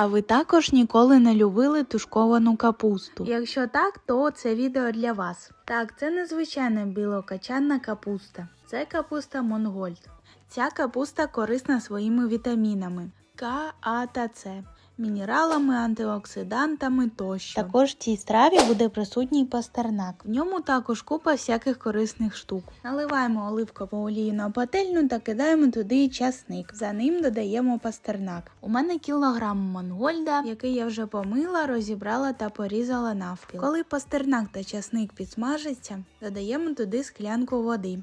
А ви також ніколи не любили тушковану капусту? Якщо так, то це відео для вас. Так, це незвичайна білокачанна капуста. Це капуста Монгольд. Ця капуста корисна своїми вітамінами К, А та С, мінералами, антиоксидантами тощо. Також в цій страві буде присутній пастернак. В ньому також купа всяких корисних штук. Наливаємо оливкову олію на пательню та кидаємо туди часник. За ним додаємо пастернак. У мене кілограм монгольда, який я вже помила, розібрала та порізала навпіл. Коли пастернак та часник підсмажаться, додаємо туди склянку води.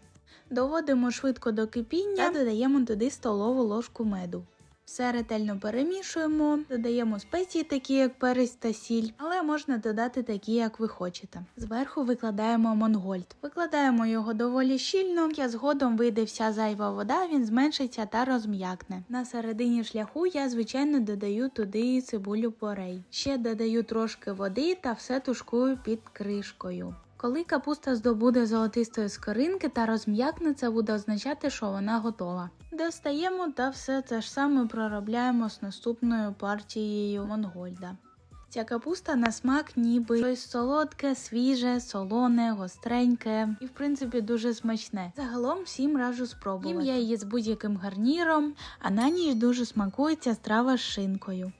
Доводимо швидко до кипіння та додаємо туди столову ложку меду. Все ретельно перемішуємо, додаємо спеції, такі як перець та сіль, але можна додати такі, як ви хочете. Зверху викладаємо монгольд. Викладаємо його доволі щільно, а згодом вийде вся зайва вода, він зменшиться та розм'якне. На середині шляху я звичайно додаю туди цибулю порей. Ще додаю трошки води та все тушкую під кришкою. Коли капуста здобуде золотистої скоринки та розм'якне, це буде означати, що вона готова. Достаємо та все те ж саме проробляємо з наступною партією Монгольда. Ця капуста на смак ніби щось солодке, свіже, солоне, гостреньке і в принципі дуже смачне. Загалом всім раджу спробувати. Їм я її з будь-яким гарніром, а на ніч дуже смакується страва з шинкою.